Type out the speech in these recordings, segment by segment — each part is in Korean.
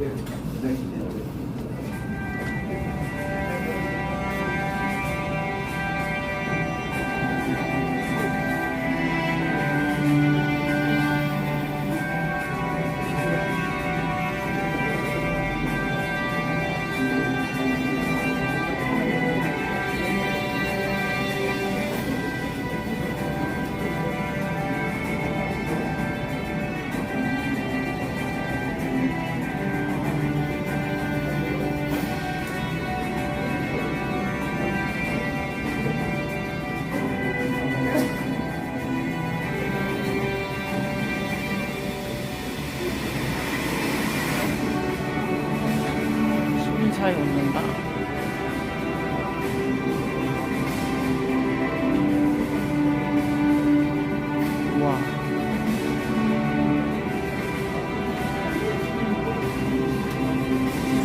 Thank you. 시민차에 웃는다. 우와.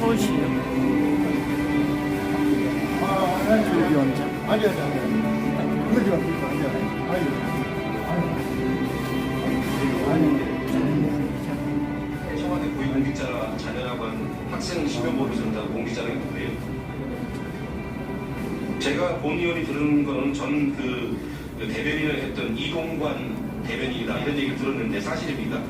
서울시요. 여기 원장. 아니 아니 아니 그러지 마 아니 아니 아니 학생 신변보호 전자 공직자라고 했는데요. 제가 본 의원이 들은 거는 전그 대변인을 했던 이동관 대변인이다 이런 얘기를 들었는데 사실입니다.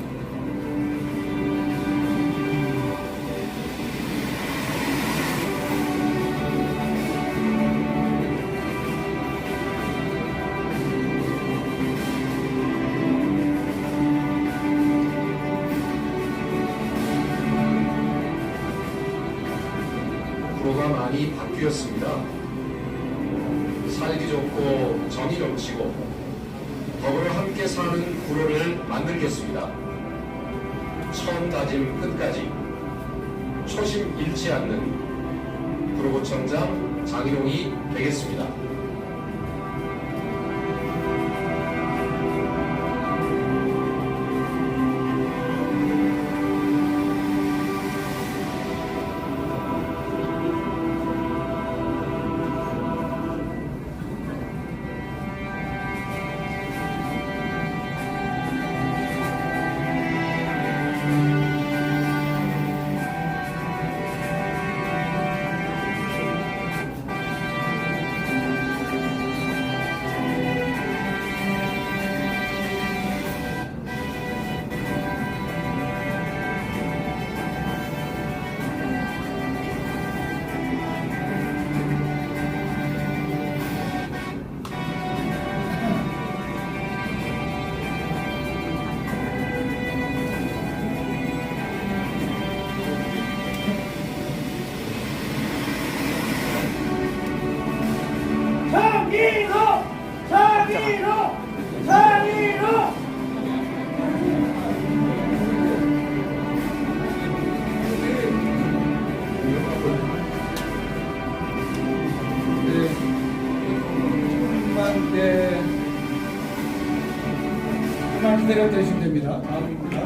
바뀌었습니다. 살기 좋고 정이 넘치고 더불어 함께 사는 구로를 만들겠습니다. 처음 다짐 끝까지 초심 잃지 않는 구로구청장 장희롱이 되겠습니다. 기다려 주시면 됩니다. 다음입니다.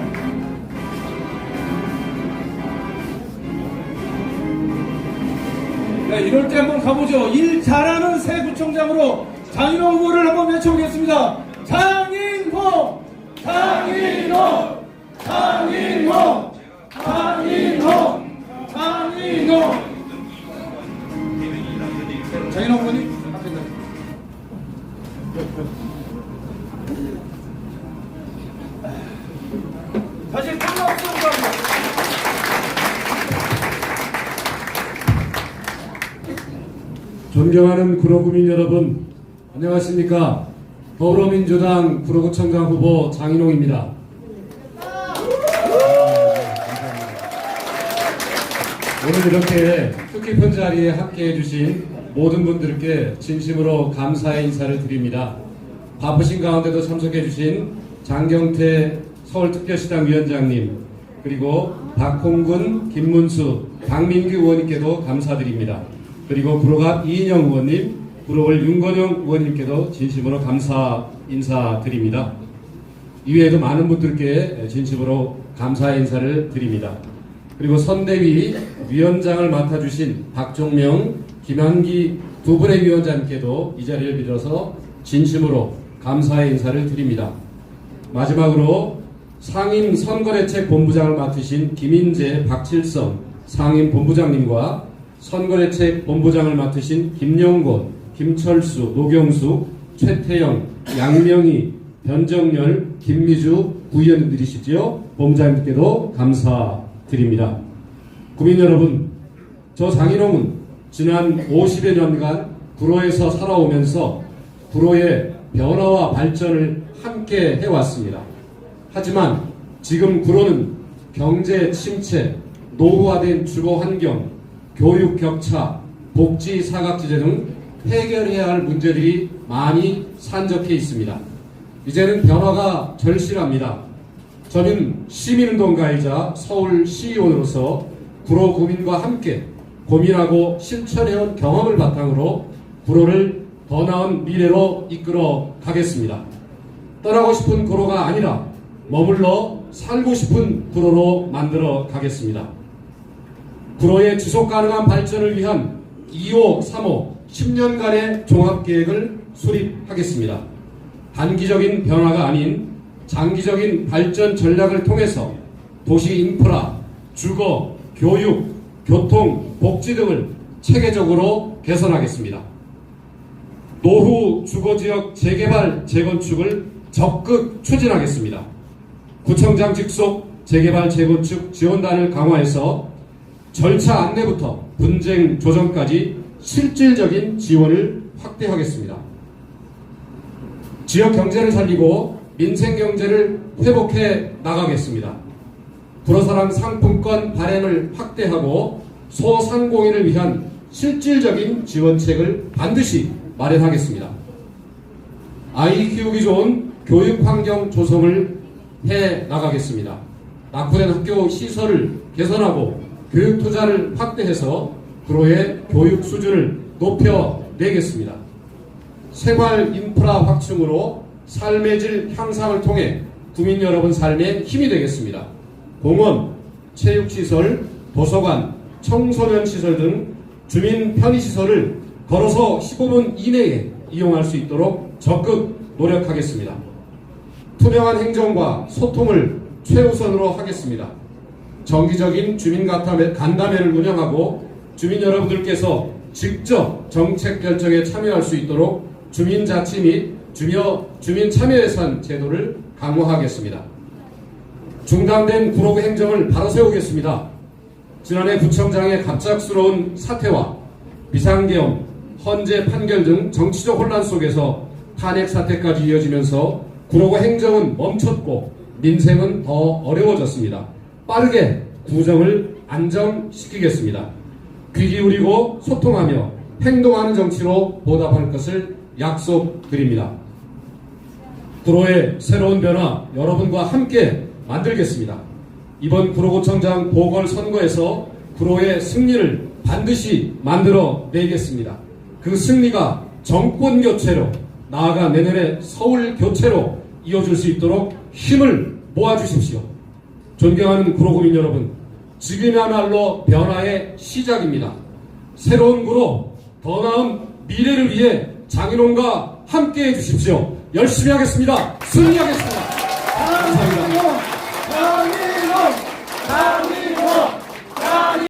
네, 이럴 때 한번 가보죠. 일 잘하는 새 구청장으로 장인호 후보를 한번 외쳐보겠습니다. 장인호! 장인호! 장인호! 장인호! 장인호! 장인호 후보님 존경하는 구로구민 여러분, 안녕하십니까? 더불어민주당 구로구청장 후보 장인홍입니다. 오늘 이렇게 뜻깊은 자리에 함께 해 주신 모든 분들께 진심으로 감사의 인사를 드립니다. 바쁘신 가운데도 참석해 주신 장경태 서울특별시당 위원장님, 그리고 박홍근, 김문수, 박민규 의원님께도 감사드립니다. 그리고 구로갑 이인영 의원님, 구로월 윤건영 의원님께도 진심으로 감사 인사드립니다. 이외에도 많은 분들께 진심으로 감사의 인사를 드립니다. 그리고 선대위 위원장을 맡아주신 박종명, 김한기 두 분의 위원장님께도 이 자리를 빌어서 진심으로 감사의 인사를 드립니다. 마지막으로 상임 선거대책 본부장을 맡으신 김인재, 박칠성 상임 본부장님과 선거대책 본부장을 맡으신 김영곤, 김철수, 노경수, 최태영, 양명희, 변정열, 김미주 부위원님들이시지요. 본부장님께도 감사드립니다. 국민 여러분, 저 장인홍은 지난 50여 년간 구로에서 살아오면서 구로의 변화와 발전을 함께 해왔습니다. 하지만 지금 구로는 경제 침체, 노후화된 주거 환경, 교육 격차, 복지 사각지대 등 해결해야 할 문제들이 많이 산적해 있습니다. 이제는 변화가 절실합니다. 저는 시민운동가이자 서울시의원으로서 구로 구민과 함께 고민하고 실천해온 경험을 바탕으로 구로를 더 나은 미래로 이끌어 가겠습니다. 떠나고 싶은 구로가 아니라 머물러 살고 싶은 구로로 만들어 가겠습니다. 구로의 지속 가능한 발전을 위한 2호, 3호, 10년간의 종합계획을 수립하겠습니다. 단기적인 변화가 아닌 장기적인 발전 전략을 통해서 도시 인프라, 주거, 교육, 교통, 복지 등을 체계적으로 개선하겠습니다. 노후 주거지역 재개발, 재건축을 적극 추진하겠습니다. 구청장 직속 재개발, 재건축 지원단을 강화해서 절차 안내부터 분쟁 조정까지 실질적인 지원을 확대하겠습니다. 지역 경제를 살리고 민생 경제를 회복해 나가겠습니다. 불어사랑 상품권 발행을 확대하고 소상공인을 위한 실질적인 지원책을 반드시 마련하겠습니다. 아이 키우기 좋은 교육 환경 조성을 해 나가겠습니다. 낙후된 학교 시설을 개선하고 교육 투자를 확대해서 구로의 교육 수준을 높여 내겠습니다. 생활 인프라 확충으로 삶의 질 향상을 통해 국민 여러분 삶에 힘이 되겠습니다. 공원, 체육시설, 도서관, 청소년 시설 등 주민 편의시설을 걸어서 15분 이내에 이용할 수 있도록 적극 노력하겠습니다. 투명한 행정과 소통을 최우선으로 하겠습니다. 정기적인 주민 간담회- 간담회를 운영하고 주민 여러분들께서 직접 정책 결정에 참여할 수 있도록 주민 자치 및 주며, 주민 참여 예산 제도를 강화하겠습니다. 중단된 구로구 행정을 바로 세우겠습니다. 지난해 구청장의 갑작스러운 사태와 비상계엄, 헌재 판결 등 정치적 혼란 속에서 탄핵 사태까지 이어지면서 구로구 행정은 멈췄고 민생은 더 어려워졌습니다. 빠르게 구정을 안정시키겠습니다. 귀 기울이고 소통하며 행동하는 정치로 보답할 것을 약속드립니다. 구로의 새로운 변화 여러분과 함께 만들겠습니다. 이번 구로구청장 보궐선거에서 구로의 승리를 반드시 만들어 내겠습니다. 그 승리가 정권 교체로 나아가 내년에 서울 교체로 이어질 수 있도록 힘을 모아주십시오. 존경하는 구로구민 여러분, 지금이야말로 변화의 시작입니다. 새로운 구로, 더 나은 미래를 위해 장인홍과 함께 해주십시오. 열심히 하겠습니다. 승리하겠습니다.